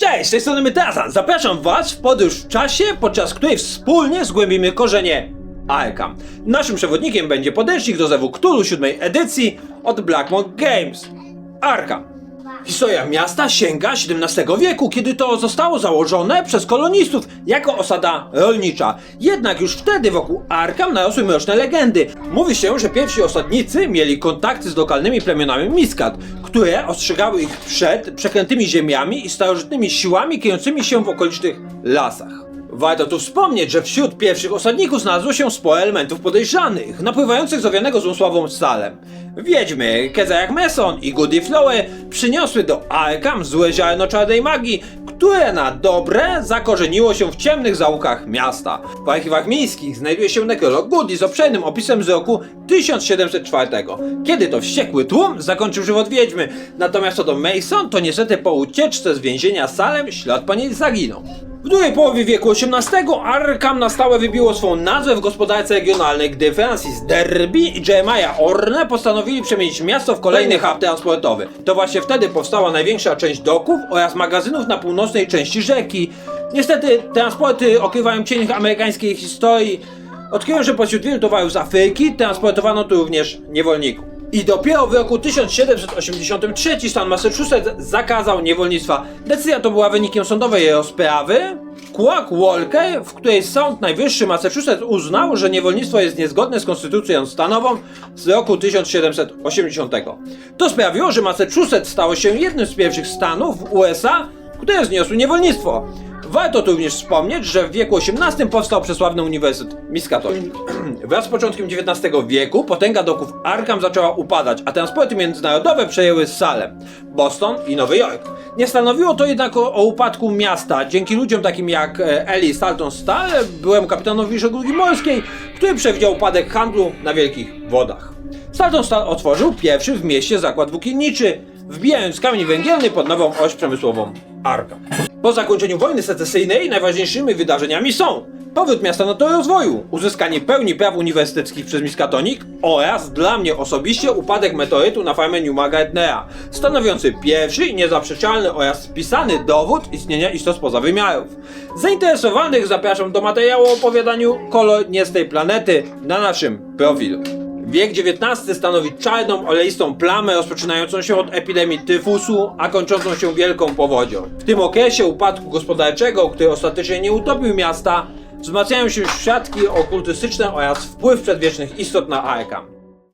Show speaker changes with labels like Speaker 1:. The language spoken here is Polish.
Speaker 1: Cześć, z tej strony Mytazan. Zapraszam Was w podróż w czasie, podczas której wspólnie zgłębimy korzenie Arkham. Naszym przewodnikiem będzie podręcznik do zewu Cthulhu siódmej edycji od Blackmore Games. Arkham. Historia miasta sięga XVII wieku, kiedy to zostało założone przez kolonistów jako osada rolnicza. Jednak już wtedy wokół Arkham narosły mroczne legendy. Mówi się, że pierwsi osadnicy mieli kontakty z lokalnymi plemionami Miskat, które ostrzegały ich przed przekrętymi ziemiami i starożytnymi siłami kierującymi się w okolicznych lasach. Warto tu wspomnieć, że wśród pierwszych osadników znalazło się sporo elementów podejrzanych, napływających z owianego zmysłową Salem. Wiedźmy, Kezajak Mason i Goody Flower przyniosły do Arkham złe ziarno czarnej magii, które na dobre zakorzeniło się w ciemnych zaułkach miasta. W archiwach miejskich znajduje się nekrolog Goody z obszernym opisem z roku 1704, kiedy to wściekły tłum zakończył żywot wiedźmy, natomiast co do Mason, to niestety po ucieczce z więzienia Salem ślad po niej zaginął. W drugiej połowie wieku XVIII Arkham na stałe wybiło swą nazwę w gospodarce regionalnej, gdy Francis Derby i Jeremiah Orne postanowili przemienić miasto w kolejny hub transportowy. To właśnie wtedy powstała największa część doków oraz magazynów na północnej części rzeki. Niestety transporty okrywają cień amerykańskiej historii. Odkryłem, że pośród wielu towarów z Afryki transportowano tu również niewolników. I dopiero w roku 1783 stan Massachusetts zakazał niewolnictwa. Decyzja to była wynikiem sądowej rozprawy Quack Walker, w której Sąd Najwyższy Massachusetts uznał, że niewolnictwo jest niezgodne z konstytucją stanową z roku 1780. To sprawiło, że Massachusetts stało się jednym z pierwszych stanów w USA, które zniosły niewolnictwo. Warto tu również wspomnieć, że w wieku XVIII powstał przesławny Uniwersytet Miskatonic. Wraz z początkiem XIX wieku potęga doków Arkham zaczęła upadać, a transporty międzynarodowe przejęły Salem, Boston i Nowy Jork. Nie stanowiło to jednak o, o upadku miasta, dzięki ludziom takim jak e, Eli Salton Stall, byłemu kapitanowi żeglugi morskiej, który przewidział upadek handlu na wielkich wodach. Salton Stall otworzył pierwszy w mieście zakład włókienniczy, wbijając kamień węgielny pod nową oś przemysłową Arkham. Po zakończeniu wojny secesyjnej najważniejszymi wydarzeniami są powrót miasta na tor rozwoju, uzyskanie pełni praw uniwersyteckich przez Miskatonic oraz dla mnie osobiście upadek meteorytu na farmę Newma Gardnera, stanowiący pierwszy i niezaprzeczalny oraz spisany dowód istnienia istot spoza wymiarów. Zainteresowanych zapraszam do materiału o opowiadaniu Kolor nie z tej planety na naszym profilu. Wiek XIX stanowi czarną, oleistą plamę rozpoczynającą się od epidemii tyfusu, a kończącą się wielką powodzią. W tym okresie upadku gospodarczego, który ostatecznie nie utopił miasta, wzmacniają się świadki okultystyczne oraz wpływ przedwiecznych istot na Arkham.